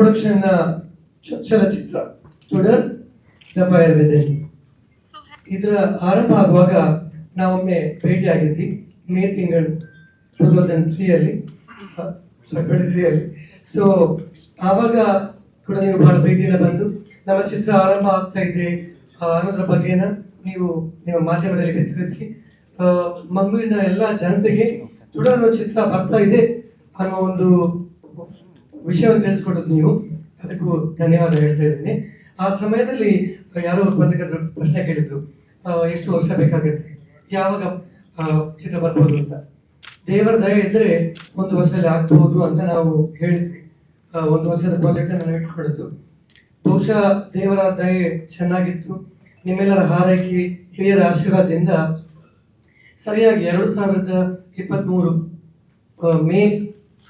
Production ಚಲಚಿತ್ರ ಟುಡರ್ the fire within ಇದರ ಆರಂಭ ಆಗುವಾಗ ನಾವೊಮ್ಮೆ ಭೇಟಿಯಾಗಿದ್ವಿ, ಮೇ ತಿಂಗಳು ಟೂ ತೌಸಂಡ್ ತ್ರೀಯಲ್ಲಿ ತ್ರೀಯಲ್ಲಿ ಸೊ ಆವಾಗ ಕೂಡ ನೀವು ಬಹಳ ಭೇಟಿಯಿಂದ ಬಂದು, ನಮ್ಮ ಚಿತ್ರ ಆರಂಭ ಆಗ್ತಾ ಇದೆ ಅನ್ನೋದ್ರ ಬಗ್ಗೆನ ನೀವು ನಿಮ್ಮ ಮಾಧ್ಯಮದಲ್ಲಿ ಬೆತ್ತರಿಸಿ ಮಂಗಳೂರಿನ ಎಲ್ಲ ಜನತೆಗೆ ಕೂಡ ಚಿತ್ರ ಬರ್ತಾ ಇದೆ ಅನ್ನೋ ಒಂದು ವಿಷಯವನ್ನು ತಿಳಿಸ್ಕೊಡೋದು ನೀವು. ಅದಕ್ಕೂ ಧನ್ಯವಾದ ಹೇಳ್ತಾ ಇದ್ದೀನಿ. ಆ ಸಮಯದಲ್ಲಿ ಯಾರೋ ಪತ್ರಕರ್ತರು ಪ್ರಶ್ನೆ ಕೇಳಿದ್ರು ಎಷ್ಟು ವರ್ಷ ಬೇಕಾಗುತ್ತೆ? ಯಾವಾಗ ಚಿತ್ರ ಬರ್ಬೋದು ಅಂತ. ದೇವರ ದಯ ಇದ್ರೆ ಒಂದು ವರ್ಷದಲ್ಲಿ ಆಗ್ಬಹುದು ಅಂತ ನಾವು ಹೇಳಿದ್ವಿ. ಒಂದು ವರ್ಷದ ಪ್ರಾಜೆಕ್ಟ್ ನಾನು ಇಟ್ಕೊಂಡಿದ್ದು ಬಹುಶಃ ದೇವರ ದಯೆ ಚೆನ್ನಾಗಿತ್ತು. ನಿಮ್ಮೆಲ್ಲರ ಹಾರೈಕೆ, ಹಿರಿಯರ ಆಶೀರ್ವಾದದಿಂದ ಸರಿಯಾಗಿ ಎರಡು ಸಾವಿರದ ಇಪ್ಪತ್ತ್ ಮೂರು ಮೇ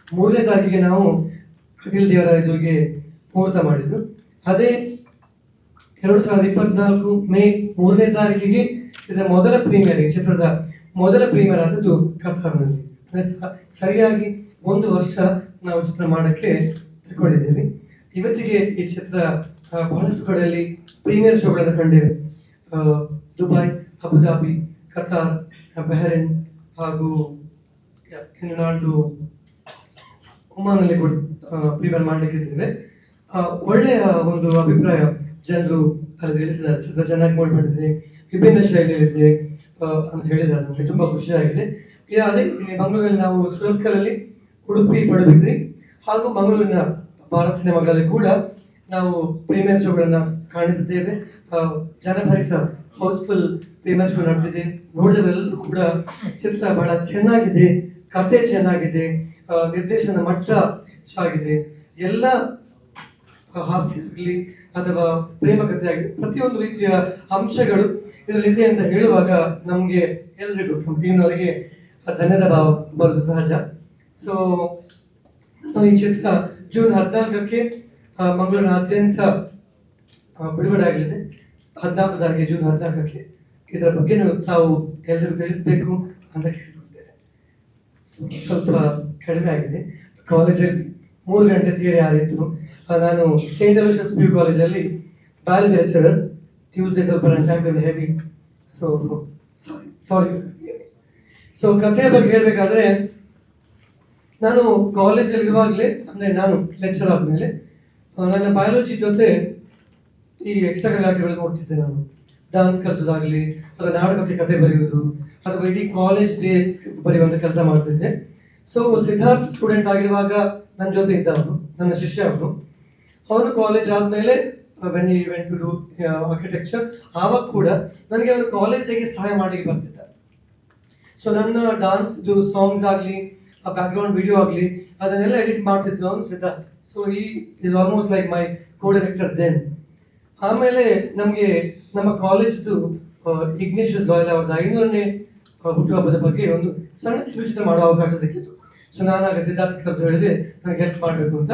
ಮೂರನೇ ತಾರೀಕಿಗೆ ನಾವು ಕಟೀಲ್ ದೇವರ ಎದುರಿಗೆ ಮುಹೂರ್ತ ಮಾಡಿದ್ರು. ಅದೇ ಎರಡು ಸಾವಿರದ ಇಪ್ಪತ್ನಾಲ್ಕು ಮೇ ಮೂರನೇ ತಾರೀಕಿಗೆ ಇದರ ಮೊದಲ ಪ್ರೀಮಿಯರ್ ಚಿತ್ರದ ಮೊದಲ ಪ್ರೀಮಿಯರ್ ಆದದ್ದು ಕತಾರ್ನಲ್ಲಿ ಸರಿಯಾಗಿ ಒಂದು ವರ್ಷ ನಾವು ಚಿತ್ರ ಮಾಡಕ್ಕೆ ತಗೊಂಡಿದ್ದೇವೆ ಇವತ್ತಿಗೆ ಈ ಚಿತ್ರ ಬಹಳಷ್ಟು ಕಡೆಯಲ್ಲಿ ಪ್ರೀಮಿಯರ್ ಶೋಗಳನ್ನು ಕಂಡಿವೆ. Dubai, Abu Dhabi, Qatar, Bahrain ಹಾಗೂ ಇನ್ನು ನಾಡು ಒಮಾನಲ್ಲಿ ಕೂಡ. ಪ್ರೀಮಿಯರ್ ಮಾಡ್ಲಿಕ್ಕಿದ್ದೇವೆ ಒಳ್ಳೆಯ ಒಂದು ಅಭಿಪ್ರಾಯ ಜನರು ಅಲ್ಲಿ ತಿಳಿಸಿದ್ದಾರೆ ಚಿತ್ರ ಚೆನ್ನಾಗಿ ಮೋಡ್ ಮಾಡಿದೆ ವಿಭಿನ್ನ ಶೈಲಿಯಲ್ಲಿದೆ ಅಂತ ಹೇಳಿದ್ದಾರೆ ನಮಗೆ. ತುಂಬಾ ಖುಷಿಯಾಗಿದೆ. ಈಗ ಅದೇ ಮಂಗಳೂರಲ್ಲಿ ನಾವು ಸುರತ್ಕಲಲ್ಲಿ ಉಡುಪಿ ಪಡುಬಿದ್ರಿ ಹಾಗೂ ಮಂಗಳೂರಿನ ಭಾರತ ಸಿನಿಮಾಗಳಲ್ಲಿ ಕೂಡ ನಾವು ಪ್ರೀಮಿಯರ್ ಶೋಗಳನ್ನ ಕಾಣಿಸಿದ್ದೇವೆ ಜನಭರಿತ ಹೌಸ್ಫುಲ್ ಪ್ರೀಮಿಯರ್ ಶೋ ನಡೆದಿದೆ. ನೋಡಿದರೆಲ್ಲರೂ ಕೂಡ ಚಿತ್ರ ಬಹಳ ಚೆನ್ನಾಗಿದೆ, ಕತೆ ಚೆನ್ನಾಗಿದೆ. ನಿರ್ದೇಶನ ಮಟ್ಟ ಹೆಚ್ಚಾಗಿದೆ. ಎಲ್ಲ ಹಾಸ್ಯ ಆಗಲಿ ಅಥವಾ ಪ್ರೇಮ ಕಥೆ ಆಗಲಿ ಪ್ರತಿಯೊಂದು ರೀತಿಯ ಅಂಶಗಳು ಇದರಲ್ಲಿದೆ ಅಂತ ಹೇಳುವಾಗ ನಮಗೆ ಎಲ್ರಿಗೂ, ನಮ್ಮ ಟೀಮ್ನವರಿಗೆ ಧನ್ಯದ ಭಾವ ಬರೋದು ಸಹಜ. ಸೊ ಈ ಚಿತ್ರ ಜೂನ್ ಹದಿನಾಲ್ಕಕ್ಕೆ ಮಂಗಳೂರಿನಾದ್ಯಂತ ಬಿಡುಗಡೆ ಆಗಲಿದೆ. ಹದಿನಾಲ್ಕು ತಾರೀಕು ಜೂನ್ ಹದಿನಾಲ್ಕಕ್ಕೆ. ಇದರ ಬಗ್ಗೆ ತಾವು ಎಲ್ಲರಿಗೂ ತಿಳಿಸ್ಬೇಕು ಅಂತ ಕೇಳ್ಕೊಳ್ತೇನೆ. ಸ್ವ- ಸ್ವಲ್ಪ ಕಡಿಮೆ ಆಗಿದೆ. ಕಾಲೇಜಲ್ಲಿ ಮೂರು ಗಂಟೆ ಥಿಯರಿ ಆಗಿತ್ತು ನಾನು ಸೇಂಟ್ ಅಲೋಷಿಯಸ್ ಪಿ ಯು ಕಾಲೇಜಲ್ಲಿ ಬಯಾಲಜಿ ಲೆಕ್ಚರರ್ ಟ್ಯೂಸ್ಡೇ ಸ್ವಲ್ಪ ನನ್ನ time heavy so sorry sorry so ಕಥೆಯ ಬಗ್ಗೆ ಹೇಳಬೇಕಾದ್ರೆ, ನಾನು ಕಾಲೇಜಲ್ಲಿ ಇರುವಾಗಲೇ, ಅಂದರೆ ನಾನು ಲೆಕ್ಚರ್ ಆದಮೇಲೆ ನನ್ನ ಬಯಾಲಜಿ ಜೊತೆ ಈ ಎಕ್ಸ್ಟ್ರಾ ಕಲಾಟಿಗಳು ನೋಡ್ತಿದ್ದೆ ನಾನು. ಡಾನ್ಸ್ ಕಲಿಸೋದಾಗಲಿ ಅಥವಾ ನಾಟಕಕ್ಕೆ ಕತೆ ಬರೆಯುವುದು ಅಥವಾ ಇಡೀ ಕಾಲೇಜ್ ಡೇ ಬರೆಯುವಂಥ ಕೆಲಸ ಮಾಡ್ತಿದ್ದೆ. ಸೊ ಸಿದ್ಧಾರ್ಥ ಸ್ಟೂಡೆಂಟ್ ಆಗಿರುವಾಗ ನನ್ನ ಜೊತೆ ಇದ್ದವನು, ನನ್ನ ಶಿಷ್ಯ ಅವನು ಅವನು ಕಾಲೇಜ್ ಆದ್ಮೇಲೆ when event to do architecture ಆವಾಗ ಕೂಡ ನನಗೆ ಅವನು ಕಾಲೇಜಿಗೆ ಸಹಾಯ ಮಾಡಲಿಕ್ಕೆ ಬರ್ತಿದ್ದ ಸೊ ನನ್ನ ಡಾನ್ಸ್ ಇದು ಸಾಂಗ್ಸ್ ಆಗಲಿ, ಆ ಬ್ಯಾಕ್ಗ್ರೌಂಡ್ ವಿಡಿಯೋ ಆಗಲಿ, ಅದನ್ನೆಲ್ಲ ಎಡಿಟ್ ಮಾಡ್ತಿದ್ದು ಅವನು Siddharth. So he is almost like my co director then ಆಮೇಲೆ ನಮಗೆ, ನಮ್ಮ ಕಾಲೇಜ್ದು ಇಗ್ನೇಶಸ್ ಗಾಯಲ್ ಅವ್ರದ್ದು ಐನೂರನೇ ಹುಟ್ಟುಹಬ್ಬದ ಬಗ್ಗೆ ಒಂದು ಸಣ್ಣ ಕಿರುಚಿತ್ರ ಮಾಡೋ ಅವಕಾಶ ಸಿಕ್ಕಿತ್ತು. ಸೊ ನಾನು ಆಗ ಸಿದ್ಧಾರ್ಥ ಕಿತಾಬ್ ಹೇಳಿದೆ ನನಗೆ ಹೆಲ್ಪ್ ಮಾಡಬೇಕು ಅಂತ.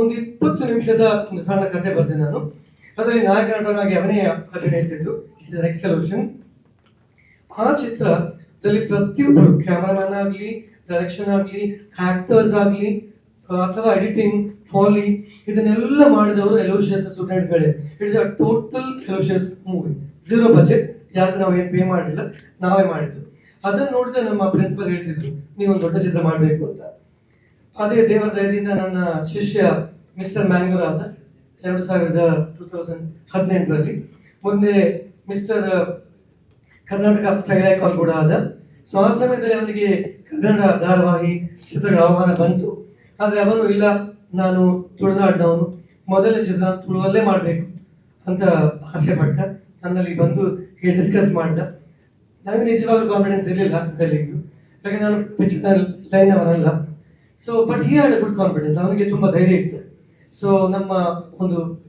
ಒಂದು ಇಪ್ಪತ್ತು ನಿಮಿಷದ ಒಂದು ಸಣ್ಣ ಕಥೆ ಬರೆದೆ ನಾನು. ಅದರಲ್ಲಿ ನಾಯಕ ನಟನಾಗಿ ಅವನೇ ಅಭಿನಯಿಸಿದ್ದು. ಇಸ್ ನೆಕ್ಸ್ಟ್ ಸೊಲ್ಯೂಷನ್ ಆ ಚಿತ್ರದಲ್ಲಿ ಪ್ರತಿಯೊಬ್ಬರು ಕ್ಯಾಮರಾಮನ್ ಆಗಲಿ ಡೈರೆಕ್ಷನ್ ಆಗಲಿ ಆಕ್ಟರ್ಸ್ ಆಗಲಿ, ಅಥವಾ ಎಡಿಟಿಂಗ್ ಫಾಲಿ ಇದನ್ನೆಲ್ಲ ಮಾಡಿದವರು Aloysius ಸ್ಟೂಡೆಂಟ್ಗಳೇ it's a total Aloysius movie zero budget ಯಾರು ಏನು ಪೇ ಮಾಡಲಿಲ್ಲ ನಾವೇ ಮಾಡಿದ್ದು. ಅದನ್ನು ನೋಡಿದ್ರೆ ನಮ್ಮ ಪ್ರಿನ್ಸಿಪಲ್ ಹೇಳ್ತಿದ್ರು ನೀವು ಒಂದು ದೊಡ್ಡ ಚಿತ್ರ ಮಾಡಬೇಕು ಅಂತ. ಅದೇ ದೇವರ ದಯದಿಂದ ನನ್ನ ಶಿಷ್ಯ ಮಿಸ್ಟರ್ ಮ್ಯಾಂಗಲ್ ಅಂತ, ಎರಡು ಸಾವಿರದ ಟೂ ತೌಸಂಡ್ ಹದಿನೆಂಟರಲ್ಲಿ. ಮುಂದೆ ಮಿಸ್ಟರ್ ಕರ್ನಾಟಕ ಐಕಾನ್ ಕೂಡ ಆದ. ಸೊ ಆ ಸಮಯದಲ್ಲಿ ಅವನಿಗೆ ಕನ್ನಡ ಧಾರಾವಾಹಿ ಚಿತ್ರಗಳ ಆಹ್ವಾನ ಬಂತು. ಆದರೆ ಅವನು, ಇಲ್ಲ, ನಾನು ತುಳುನಾಡಿನವನು. ಮೊದಲ ಚಿತ್ರ ತುಳುವಲ್ಲೇ ಮಾಡಬೇಕು ಅಂತ ಆಸೆ ಪಟ್ಟ. ನನ್ನಲ್ಲಿ ಬಂದು ಡಿಸ್ಕಸ್ ಮಾಡಿದ ನನಗೆ ನಿಜವಾಗ್ಲೂ ಕಾನ್ಫಿಡೆನ್ಸ್ ಇರಲಿಲ್ಲ ತೆಲುಗು ಯಾಕಂದ್ರೆ ನಾನು ಹೆಚ್ಚಿನ line Avanalla so but he had good confidence ಅವನಿಗೆ ತುಂಬ ಧೈರ್ಯ ಇತ್ತು. ಸೊ ನಮ್ಮ ಒಂದು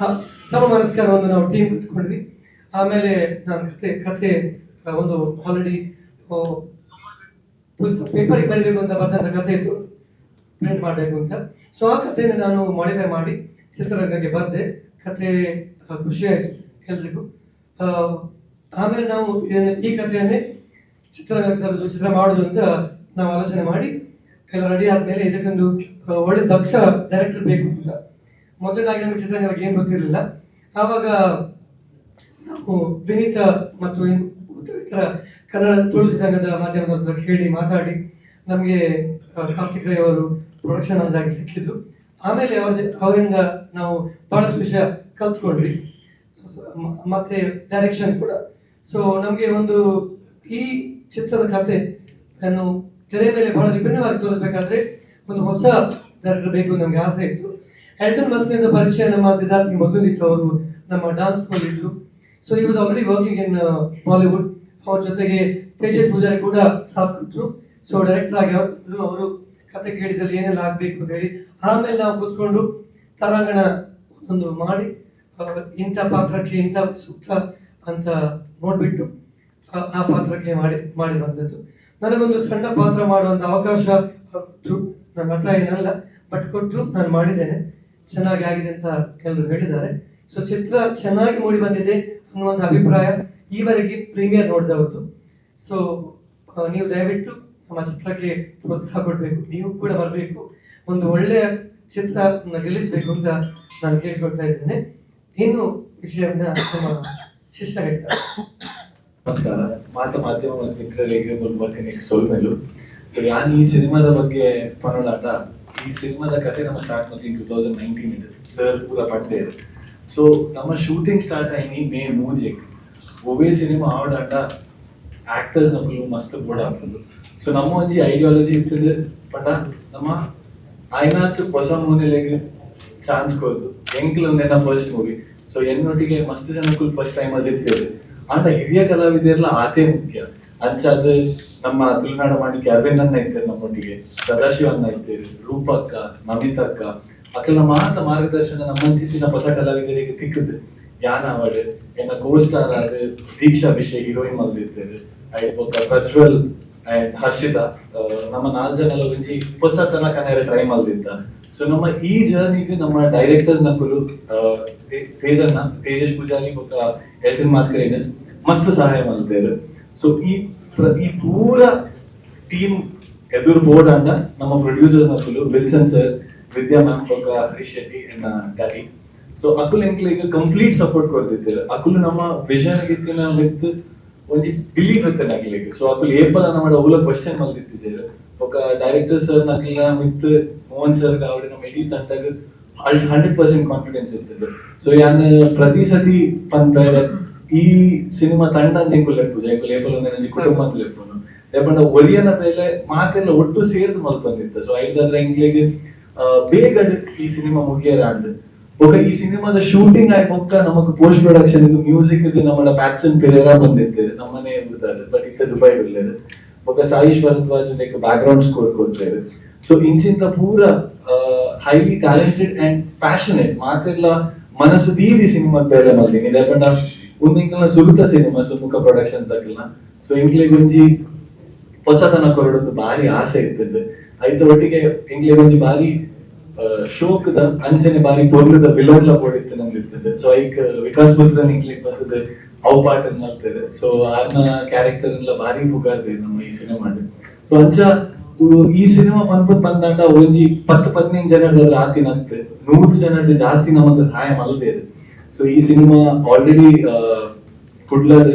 ಆ, ಸಮಮನಸ್ಕರವನ್ನು ನಾವು ಟೀಮ್ ಕುತ್ಕೊಂಡ್ವಿ. ಆಮೇಲೆ ನಾನು ಕತೆ ಕತೆ ಒಂದು ಆಲ್ರೆಡಿ ಪೇಪರಿಗೆ ಬರೀಬೇಕು ಅಂತ ಬಂದಂತ ಕತೆ ಇತ್ತು. ಪ್ರಿಂಟ್ ಮಾಡಬೇಕು ಅಂತ. ಸೊ ಆ ಕಥೆಯನ್ನು ನಾನು ಮಾಡಿಫೈ ಮಾಡಿ ಚಿತ್ರರಂಗಕ್ಕೆ ಬಂದೆ. ಕತೆ ಖುಷಿಯಾಯಿತು ಎಲ್ರಿಗೂ. ಆಮೇಲೆ ನಾವು ಇದನ್ನು ಈ ಕಥೆಯನ್ನೇ ಚಿತ್ರರಂಗಕ್ಕೆ ಚಿತ್ರ ಮಾಡುದು ಅಂತ ನಾವು ಆಲೋಚನೆ ಮಾಡಿ, ಎಲ್ಲ ರೆಡಿ ಆದ್ಮೇಲೆ ಇದಕ್ಕೊಂದು ಒಳ್ಳೆ ದಕ್ಷ ಡೈರೆಕ್ಟರ್ ಬೇಕು ಅಂತ. ಮೊದಲಾಗಿ ನಮಗೆ ಚಿತ್ರರಂಗದ ಏನು ಗೊತ್ತಿರಲಿಲ್ಲ. ಆವಾಗ ನಾವು ವಿನೀತ ಮತ್ತು ಇತರ ಕನ್ನಡ ತುಳು ಚಿತ್ರರಂಗದ ಮಾಧ್ಯಮದ ಕೇಳಿ ಮಾತಾಡಿ, ನಮಗೆ ಕಾರ್ತಿಕ್ ರೈ ಅವರು ಪ್ರೊಡಕ್ಷನ್ ಆಗಿ ಸಿಕ್ಕಿದ್ರು ಆಮೇಲೆ ಅವ್ರ ಅವರಿಂದ ನಾವು ಬಹಳಷ್ಟು ವಿಷಯ ಕಲ್ತ್ಕೊಂಡ್ವಿ. ಮತ್ತೆ ಡೈರೆಕ್ಷನ್ ಕೂಡ. ಸೊ ನಮಗೆ ಒಂದು ಈ ಚಿತ್ರದ ಕತೆ ಅನ್ನು ತೆರೆ ಮೇಲೆ ಬಹಳ ವಿಭಿನ್ನವಾಗಿ ತೋರಿಸಬೇಕಾದ್ರೆ ಒಂದು ಹೊಸ ಡೈರೆಕ್ಟರ್ ಬೇಕು ನಮಗೆ ಆಸೆ ಇತ್ತು. ಎಲ್ಟನ್ ಮಸ್ನೇಜ ಪರಿಚಯ ನಮ್ಮ ಸಿದ್ಧಾರ್ಥಿಗೆ ಮೊದಲಿತ್ತು ಅವರು ನಮ್ಮ ಡಾನ್ಸ್ ಸ್ಕೂಲ್ ಇದ್ರು. So he was already working in Bollywood ಅವ್ರ ಜೊತೆಗೆ ತೇಜಸ್ ಪೂಜಾರಿ ಕೂಡ ಸಾಥ್ ಕೊಟ್ಟರು ಸೊ ಡೈರೆಕ್ಟರ್ ಆಗಿ ಅವರು ಕತೆ ಕೇಳಿದಲ್ಲಿ ಏನೆಲ್ಲ ಆಗ್ಬೇಕು ಅಂತ ಹೇಳಿ ಆಮೇಲೆ ನಾವು ಕೂತ್ಕೊಂಡು ತರಾಂಗಣ ಒಂದು ಮಾಡಿ ಇಂಥ ಪಾತ್ರಕ್ಕೆ ಇಂಥ ಸೂಕ್ತ ಅಂತ ನೋಡ್ಬಿಟ್ಟು ಆ- ಪಾತ್ರಕ್ಕೆ ಮಾಡಿ ಮಾಡಿ ಬಂದದ್ದು. ನನಗೊಂದು ಸಣ್ಣ ಪಾತ್ರ ಮಾಡುವಂತ ಅವಕಾಶ ಕೊಟ್ಟರು ನನ್ನ ಹಠ ಏನಲ್ಲ ಬಟ್ ಕೊಟ್ಟರು ನಾನು ಮಾಡಿದ್ದೇನೆ. ಚೆನ್ನಾಗಿ ಆಗಿದೆ ಅಂತ ಕೆಲವರು ಹೇಳಿದ್ದಾರೆ. ಸೊ ಚಿತ್ರ ಚೆನ್ನಾಗಿ ಮೂಡಿ ಬಂದಿದೆ ಅನ್ನುವಂಥ ಅಭಿಪ್ರಾಯ ಈವರೆಗೆ ಪ್ರೀಮಿಯರ್ ನೋಡಿದವತ್ತು ಸೊ ನೀವು ದಯವಿಟ್ಟು ನಮ್ಮ ಚಿತ್ರಕ್ಕೆ ಪ್ರೋತ್ಸಾಹ ಕೊಡಬೇಕು. ನೀವು ಕೂಡ ಬರಬೇಕು. ಒಂದು ಒಳ್ಳೆಯ ಚಿತ್ರ ಗೆಲ್ಲಿಸಬೇಕು ಅಂತ ನಾನು ಕೇಳ್ಕೊಳ್ತಾ ಇದ್ದೇನೆ. ಇನ್ನು ವಿಷಯವನ್ನ ನಮ್ಮ ಶಿಷ್ಯ ನಮಸ್ಕಾರ. ಮಾತ ಮಾಧ್ಯಮ ಬರ್ತೀನಿ ಸೋಲ್ಮೇಲು ಸೊ ಯಾನ್ ಈ ಸಿನಿಮಾದ ಬಗ್ಗೆ ಪನೋಡಾಟ ಈ ಸಿನಿಮಾದ ಕತೆ ನಮ್ಮ ಸ್ಟಾರ್ಟ್ ಮಾಡ್ತೀನಿ ಟೂ ತೌಸಂಡ್ ನೈನ್ಟೀನ್ ಇದೆ ಸರ್ ಪೂರ ಪಡ್ಡೆ ಸೊ ನಮ್ಮ ಶೂಟಿಂಗ್ ಸ್ಟಾರ್ಟ್ ಆಯ್ನಿ ಮೇ ಮೂಜೆ. ಒಬ್ಬೇ ಸಿನಿಮಾ ಆಡಾಟ ಆಕ್ಟರ್ಸ್ ಫುಲ್ ಮಸ್ತ್ ಬೋರ್ಡ್ ಹಾಕೋದು ಸೊ ನಮ್ಮ ಒಂಜಿ ಐಡಿಯಾಲಜಿ ಇರ್ತದೆ ಪಟ. ನಮ್ಮ ಆಯ್ನಾತ್ ಹೊಸ ಮೂನೆಲೆಗೆ ಚಾನ್ಸ್ ಕೊಡ್ದು. ಎಂಕ್ಲ್ ಒಂದೇನ ಫಸ್ಟ್ ಮೂವಿ ಸೊ ಎನ್ನೊಟ್ಟಿಗೆ ಮಸ್ತ್ ಜನಕ್ಕೂ ಫಸ್ಟ್ ಟೈಮ್ ಅದು ಇರ್ತೇವೆ ಅಂತ ಹಿರಿಯ ಕಲಾವಿದರೆಲ್ಲ ಆತೇ ಮುಖ್ಯ. ಅಂಚಾದ ನಮ್ಮ ತುಳುನಾಡ ಮಾಡಿ ಕ್ಯಾಬಿನ್ ಅನ್ನ ಇರ್ತೇವೆ ನಮ್ಮೊಟ್ಟಿಗೆ, ಸದಾಶಿವ ಅನ್ನ ಇರ್ತೇವೆ ರೂಪಕ್ಕ, ನಮಿತಕ್ಕ. ಅಕ್ಕೆಲ್ಲ ಮಾತ ಮಾರ್ಗದರ್ಶನ ನಮ್ಮ ಚಿತ್ತಿನ ಹೊಸ ಕಲಾವಿದರಿಗೆ ತಿಕ್ಕದೆ. ಯಾನ ಅವಡ್ ಎನ್ನ ಕೋ ಸ್ಟಾರ್ ಆದ ದೀಕ್ಷಾ ವಿಷಯ ಹೀರೋಯಿನ್ ಮಲ್ದಿರ್ತೇವೆ ಐ ಬೊಕ್ಕ ಪ್ರಜ್ವಲ್ ಅಂಡ್ ಹರ್ಷಿತಾ ನಮ್ಮ ನಾಲ್ಕು ಜನ ಹೊಸ ತನಕ ಟ್ರೈ ಮಲ್ದಿತ್ತ ಸೊ ನಮ್ಮ ಈ ಜರ್ನಿಗೆ ನಮ್ಮ ಡೈರೆಕ್ಟರ್ಸ್ ನಕುಲು ತೇಜನ್ನ ತೇಜಸ್ ಪೂಜಾರಿ ಮತ್ತು ಎಲ್ಟನ್ ಮಾಸ್ಕರೇನಸ್ ಮಸ್ತ್ ಸಹಾಯ ಮಾಡಿದ್ದೇವೆ ಸೊ ಈ ಪ್ರತಿ ಪೂರ ಟೀಮ್ ಎದುರು ಬೋರ್ಡ್ ಅಂತ ನಮ್ಮ ಪ್ರೊಡ್ಯೂಸರ್ಸ್ ನಕುಲು ವಿಲ್ಸನ್ ಸರ್ ವಿದ್ಯಾ ಮ್ಯಾಮ್ ಒಕ್ಕ ಹರೀಶ್ ಶೆಟ್ಟಿ ಎನ್ನ ಡ್ಯಾಡಿ ಸೊ ಅಕುಲ್ ಎಂಕ್ಲಿಗೆ ಕಂಪ್ಲೀಟ್ ಸಪೋರ್ಟ್ ಕೊಡ್ತಿದ್ದೇವೆ ಅಕುಲ್ ನಮ್ಮ ವಿಷನ್ ಗಿತ್ತಿನ ವಿತ್ ಒಂಜಿ ಬಿಲೀಫ್ ಇತ್ತೆ ನಕ್ಲಿಗೆ. ಸೊ ಅಕುಲ್ ಏಪಲ ನಮ್ಮ ಅವಲ ಕ್ವಶನ್ ಮಲ್ದಿತ್ತಿದ್ದೇವೆ ಒಕ್ಕ ಡೈರೆಕ್ಟರ್ ಸರ್ ನಕ್ಲ ವಿತ್ ಮೋಹನ್ ಸರ್ ಅವಡೆ ನಮ್ಮ ಇಡೀ ತಂಡಗ ಹಂಡ್ರೆಡ್ ಪರ್ಸೆಂಟ್ ಕಾನ್ಫಿಡೆನ್ಸ್ ಇರ್ತದೆ ಸೊ ಯಾನ್ ಪ್ರತಿ ಸತಿ ಪಂತ ಈ ಸಿನಿಮಾ ತಂಡ ನೆಂಕು ಲೆಪ್ಪು ಜೈಕು ಲೇಪಲ್ ಒಂದೇ ನಂಜಿ ಕುಟುಂಬ ಅಂತ ಲೆಪ್ಪುನು ಲೇಪಂಡ ಒರಿಯನ ಪೇಲೆ ಮಾತೆಲ್ಲ ಒಟ್ಟು ಸೇರ್ದು ಮಲ್ತೊಂದಿತ್ತ ಸೊ ಐದಾದ್ರೆ ಇಂಕ್ಲಿಗೆ ಬೇಗ ಈ ಸಿನಿಮಾ ಮುಗಿಯರ ಅಂಡ್ ఒక ఈ ಸಿನಿಮಾದ ಶೂಟಿಂಗ್ ಆಯ್ಪೊಕ್ಕ ನಮಕ್ ಪೋಸ್ಟ್ ಪ್ರೊಡಕ್ಷನ್ ಮ್ಯೂಸಿಕ್ ನಮ್ಮ ಪ್ಯಾಕ್ಸನ್ ಪೆರೇರಾ ಬಂದಿರ್ತೇವೆ ನಮ್ಮನೆ ಇರ್ತಾರೆ ಬಟ್ ಇತ್ತ ದುಬೈ ಉಳ್ಳೇದು ఒక Saish Bharadwaj like background score ಕೊಡ್ತೇವೆ ಸೊ ಇಂಚಿಂತ ಪೂರ ಹೈಲಿ ಟ್ಯಾಲೆಂಟೆಡ್ ಅಂಡ್ ಪ್ಯಾಷನೆಟ್ ಮಾತೆಲ್ಲ ಮನಸ್ಸು ತೀರಿ ಸಿನಿಮಾ ಬೇರೆ ಮಲ್ಲಿ ಇದೇಪಂಡ ಒಂದಿಂಕಲ್ನ ಸುಲುತ ಸಿನಿಮಾ ಸುಮುಖ ಪ್ರೊಡಕ್ಷನ್ಸ್ ದಕ್ಕಿಲ್ಲ ಸೊ ಇಂಕ್ಲೆ ಗುಂಜಿ ಹೊಸತನ ಕೊರಡೊಂದು ಭಾರಿ ಆಸೆ ಇರ್ತದೆ ಐತ ಒಟ್ಟಿಗೆ ಇಂಕ್ಲೆ ಗುಂಜಿ ಭಾರಿ ಶೋಕದ ಅಂಚನೆ ಬಾರಿ ಪೊರ್ಲದ ವಿಲನ್ಲ ಬೋಡಿತ್ತು ನಂದಿರ್ತದೆ ಸೊ ಐಕ್ ವಿಕಾಸ್ ಪುತ್ರ ನಿಂಕ್ಲಿಕ್ ಬರ್ತದೆ ಅವು ಪಾಠ ಮಾಡ್ತದೆ ಸೊ ಆರ್ನ ಕ್ಯಾರೆಕ್ಟರ್ ಎಲ್ಲ ಭಾರಿ ಪುಗಾರ್ದೆ ನಮ್ಮ ಈ ಸಿನಿಮಾ ಸೊ ಅಂಚ ಈ ಸಿನಿಮಾ ಪನ್ಪುತ್ ಬಂದಾಗ ಒಂಜಿ ಪತ್ ಪದಿನೈದು ಜನ ಆತಿ ನತ್ತೆ ನೂರು ಜನ ಜಾಸ್ತಿ ನಮಗೆ ಸಹಾಯ ಮಲ್ದೇರು ಸೊ ಈ ಸಿನಿಮಾ ಆಲ್ರೆಡಿ ಕುಡ್ಲಡ್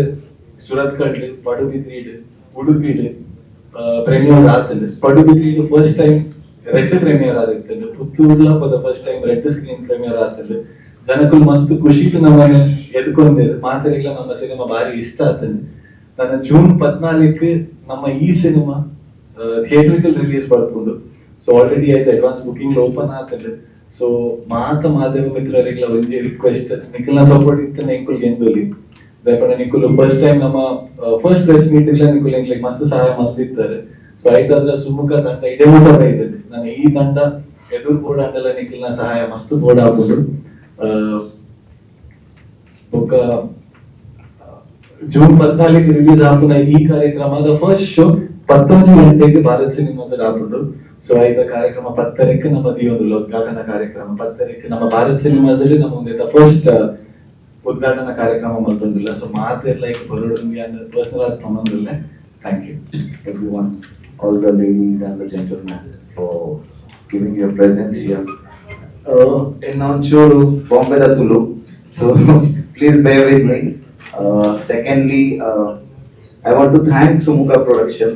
ಸುರತ್ಕಡ್ ಪಡುಬಿದ್ರೀಡ್ ಉಡುಪಿಡ್ ಪ್ರೀಮಿಯರ್ ಆಗ್ತದೆ. ಪಡುಬಿದ್ರೀಡ್ ಫಸ್ಟ್ ಟೈಮ್ ರೆಡ್ ಪ್ರೇಮಿಯರ್ ಆಗಿರ್ತದೆ ಪುತ್ತೂರ್ಲ ಫಾರ್ ಫಸ್ಟ್ ಟೈಮ್ ರೆಡ್ ಸ್ಕ್ರೀನ್ ಪ್ರೀಮಿಯರ್ ಆಗ್ತದೆ. ಜನಕ್ಕೂ ಮಸ್ತ್ ಖುಷಿ ನಮ್ಮನೆ ಎದ್ಕೊಂಡಿರು ಮಾತಾಡಿಲ್ಲ ನಮ್ಮ ಸಿನಿಮಾ ಭಾರಿ ಇಷ್ಟ ಆಗ್ತದೆ. ನನ್ನ ಜೂನ್ ಪದ್ನಾಲ್ಕು ನಮ್ಮ ಈ ಸಿನಿಮಾ ಥಿಯೇಟ್ರಿಕಲ್ ರಿಲೀಸ್ ಬರ್ಕೊಂಡು ಸೊ ಆಲ್ರೆಡಿ ಆಯ್ತು ಅಡ್ವಾನ್ಸ್ ಬುಕಿಂಗ್ ಓಪನ್ ಆಗ್ತದೆ ಸೊ ಮಾತ ಮಾಧ್ಯಮ ಮಿತ್ರರಿಗೆಲ್ಲ ಒಂದೇ ರಿಕ್ವೆಸ್ಟ್ ನಿಖಿಲ್ನ ಸಪೋರ್ಟ್ ಇತ್ತು ನಿಖುಲ್ ಎಂದೂಲಿ ದಯಪಡ ನಿಖುಲ್ ಫಸ್ಟ್ ಟೈಮ್ ನಮ್ಮ ಫಸ್ಟ್ ಪ್ರೆಸ್ ಮೀಟ್ ಇಲ್ಲ ನಿಖುಲ್ ಎಂಗ್ಲಿಕ್ ಮಸ್ತ್ ಸಹಾಯ ಮಾಡ್ತಿರ್ತಾರೆ ಸೊ ಆಯ್ತಾದ್ರೆ ಸುಮುಖ ತಂಡ, ಇದೆ ಊಟ ಇದೆ ನಾನು ಈ ತಂಡ, ಎದುರು ಬೋರ್ಡ್ ಅಂಡಲ್ಲ ನಿಖಿಲ್ನ ಸಹಾಯ, ಮಸ್ತ್ ಬೋರ್ಡ್ ಆಗ್ಬೋದು ಬೊಕ್ಕ ಜೂನ್ ಪದ್ನಾಲ್ಕು ರಿಲೀಸ್ ಆಪುನ ಈ ಕಾರ್ಯಕ್ರಮದ ಫಸ್ಟ್ ಶೋ ಪತ್ತೊಂದು ಗಂಟೆಗೆ ಭಾರತ್ ಸಿನಿಮಾಸ್ ಆಪುಂಡು ಸೊ ಐದ ಕಾರ್ಯಕ್ರಮ ಪತ್ತರಕ್ಕೆ ನಮ್ಮದು ಈ ಒಂದು ಉದ್ಘಾಟನಾ ಕಾರ್ಯಕ್ರಮ ಪತ್ತರಕ್ಕೆ ನಮ್ಮ ಭಾರತ್ ಸಿನಿಮಾದಲ್ಲಿ ನಮ್ಮ ಒಂದು ಫಸ್ಟ್ ಉದ್ಘಾಟನಾ ಕಾರ್ಯಕ್ರಮ ಮತ್ತೊಂದಿಲ್ಲ. ಸೊ ಮಾತೆಲ್ಲ ಈಗ ಬರೋಡಂಗಿ ಅಂದ್ರೆ ಪರ್ಸನಲ್ ಆಗಿ ಇಲ್ಲ thank you everyone all the ladies and the gentleman for giving your presence Uh, ಇನ್ನೊಂಚೂರು ಬಾಂಬೆದ Tulu so please bear with me secondly I want to thank Sumukha production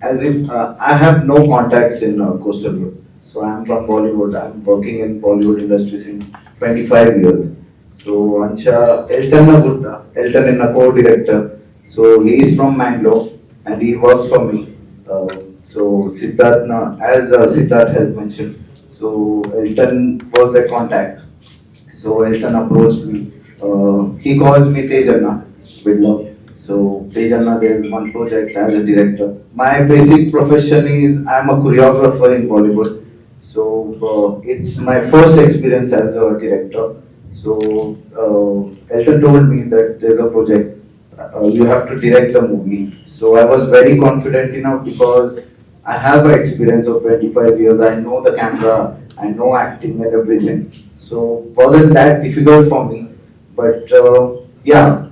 as if uh, I have no contacts in uh, coastal road. So I am from Bollywood. I am working in Bollywood industry since 25 years. So Ancha Elton Gurta, Elton is a co-director. So he is from Mangalore and he works for me. Uh, so Siddharth, na- as uh, Siddharth has mentioned, so Elton was the contact. So Elton approached me. Uh, he calls me Tejanna with love. So Tejanna, there's one project as a director. My basic profession is I'm a choreographer in Bollywood. So uh, it's my first experience as a director. So uh, Elton told me that there's a project. Uh, you have to direct the movie. So I was very confident enough because I have an experience of 25 years. I know the camera. I know acting and everything. So wasn't that difficult for me. But uh, yeah,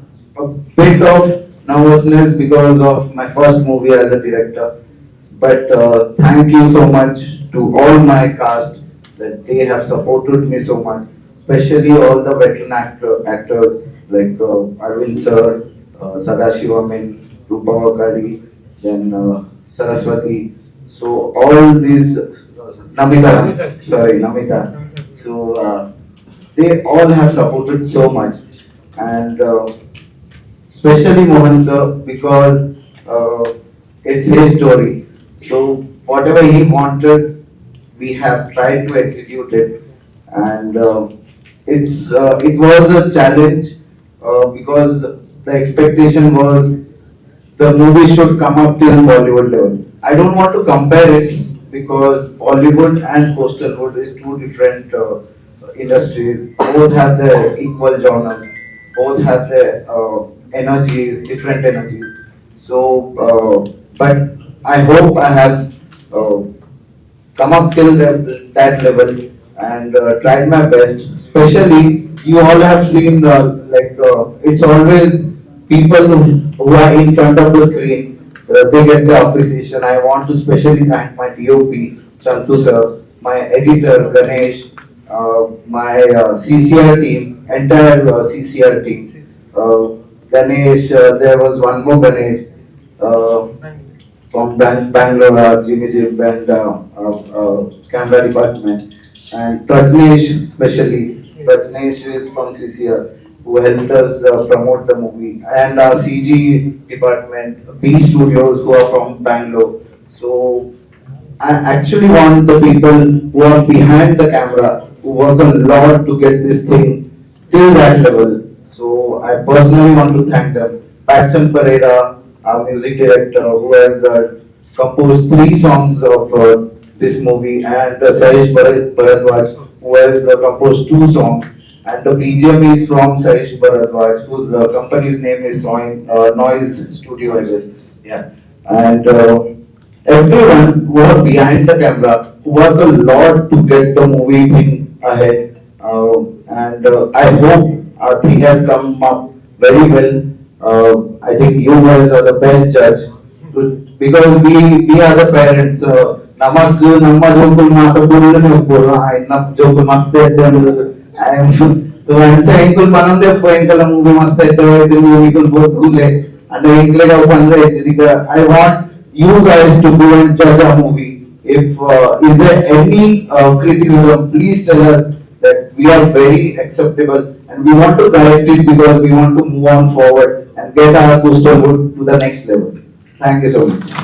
bit of nervousness because of my first movie as a director. But uh, thank you so much to all my cast that they have supported me so much, especially all the veteran actor, actors like uh, Arvind sir, uh, Sadashivaman, Rupa Vakari, then uh, Saraswati. So all these, Namita. sorry, Namita. So uh, they all have supported so much and uh, especially Mohan sir because uh, it's his story. So whatever he wanted, we have tried to execute it, and uh, it's uh, it was a challenge uh, because the expectation was the movie should come up till Bollywood level. I don't want to compare it because Bollywood and coastal wood is two different uh, industries. Both have their equal genres. Both have their uh, energies, different energies. So, uh, but I hope I have uh, come up till the, that level and uh, tried my best. Especially, you all have seen uh, like uh, it's always people who, who are in front of the screen. Uh, they get the appreciation. I want to specially thank my DOP, Chantu sir, my editor Ganesh, uh, my uh, CCR team, entire uh, CCR team. Uh, Ganesh, uh, there was one more Ganesh. Uh, from Bang- Bangalore, uh, Jimmy Jib and uh, uh, uh, camera department. And Prajnesh especially, Prajnesh is from CCR who helped us uh, promote the movie. And our CG department, B Studios who are from Bangalore. So I actually want the people who are behind the camera, who work a lot to get this thing till that level. So I personally want to thank them. Patson Pereira, our music director, who has uh, composed three songs of uh, this movie, and uh, Sayesh Bharadwaj, who has uh, composed two songs. And the BGM is from Sayesh Bharadwaj, whose uh, company's name is Soin- uh, Noise Studio, I guess. Yeah. And uh, everyone who are behind the camera, who work a lot to get the movie thing ahead. Uh, and uh, I hope our thing has come up very well. Uh, I think you guys are the best judge to- because we we are the parents. Uh, ನಮಗ್ ನಮ್ಮ ಜೋಕುಲ್ ಮಾತ ಬುರ್ಲು ಹೋಗ್ಬೋದು ನಮ್ಮ ಜೋಕುಲ್ ಮಸ್ತ್ ಇದ್ದೆ ಅನ್ನೋದು ಅಂಚ ಎಂಕುಲ್ ಮನಂದೇ ಎಂಕಲ movie ಮಸ್ತ್ ಇದ್ದೆ ಇದು ಮೂವಿಗಳು ಬೋತ್ಕುಲೆ ಅಂದ್ರೆ ಎಂಕ್ಲೆಗ ಬಂದ್ರೆ ಈಗ I want you guys to go and judge our movie. If uh, is there any uh, criticism, please tell us that we are very acceptable and we want to correct it because we want to move on forward and get our coastal wood to the next level. Thank you so much.